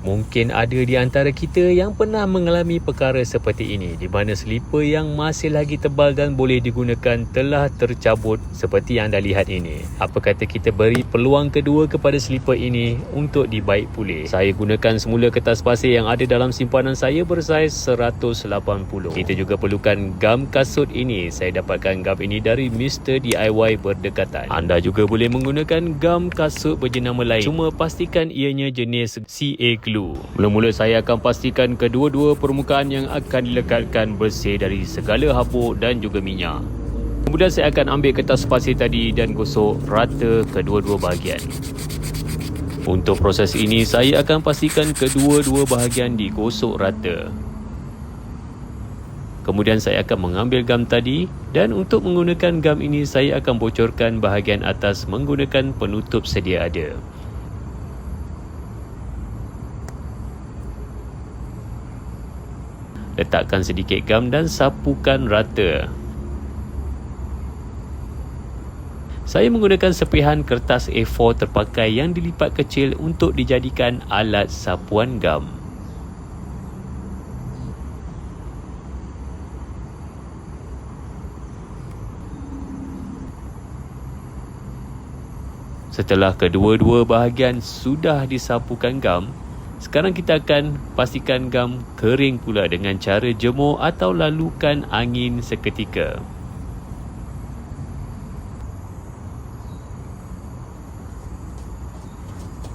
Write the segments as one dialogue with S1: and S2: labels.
S1: Mungkin ada di antara kita yang pernah mengalami perkara seperti ini di mana selipar yang masih lagi tebal dan boleh digunakan telah tercabut seperti yang anda lihat ini. Apa kata kita beri peluang kedua kepada selipar ini untuk dibaik pulih. Saya gunakan semula kertas pasir yang ada dalam simpanan saya bersaiz 180. Kita juga perlukan gam kasut ini. Saya dapatkan gam ini dari Mr. DIY berdekatan. Anda juga boleh menggunakan gam kasut berjenama lain. Cuma pastikan ianya jenis CA glue. Mula-mula saya akan pastikan kedua-dua permukaan yang akan dilekatkan bersih dari segala habuk dan juga minyak. Kemudian saya akan ambil kertas pasir tadi dan gosok rata kedua-dua bahagian. Untuk proses ini, saya akan pastikan kedua-dua bahagian digosok rata. Kemudian saya akan mengambil gam tadi dan untuk menggunakan gam ini saya akan bocorkan bahagian atas menggunakan penutup sedia ada. Letakkan sedikit gam dan sapukan rata. Saya menggunakan sepihan kertas A4 terpakai yang dilipat kecil untuk dijadikan alat sapuan gam. Setelah kedua-dua bahagian sudah disapukan gam, sekarang kita akan pastikan gam kering pula dengan cara jemur atau lalukan angin seketika.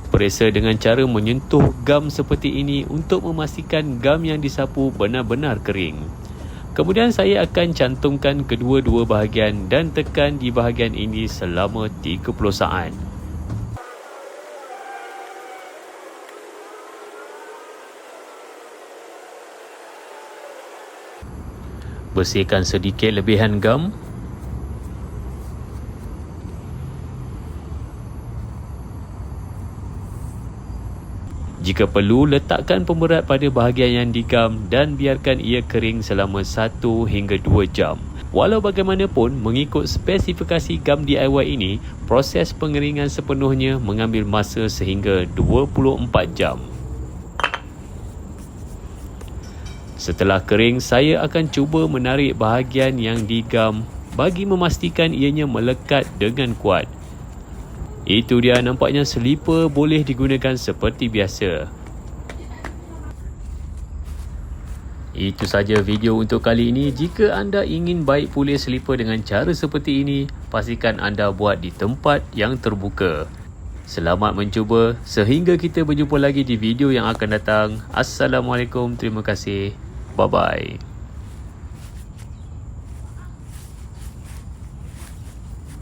S1: Perisa dengan cara menyentuh gam seperti ini untuk memastikan gam yang disapu benar-benar kering. Kemudian saya akan cantumkan kedua-dua bahagian dan tekan di bahagian ini selama 30 saat. Bersihkan sedikit lebihan gam Jika perlu, letakkan pemberat pada bahagian yang digam dan biarkan ia kering selama 1 hingga 2 jam. Walau bagaimanapun, mengikut spesifikasi gam DIY ini, proses pengeringan sepenuhnya mengambil masa sehingga 24 jam. Setelah kering, saya akan cuba menarik bahagian yang digam bagi memastikan ianya melekat dengan kuat. Itu dia nampaknya selipar boleh digunakan seperti biasa. Itu saja video untuk kali ini. Jika anda ingin baik pulih selipar dengan cara seperti ini, pastikan anda buat di tempat yang terbuka. Selamat mencuba. Sehingga kita berjumpa lagi di video yang akan datang. Assalamualaikum. Terima kasih. Bye bye.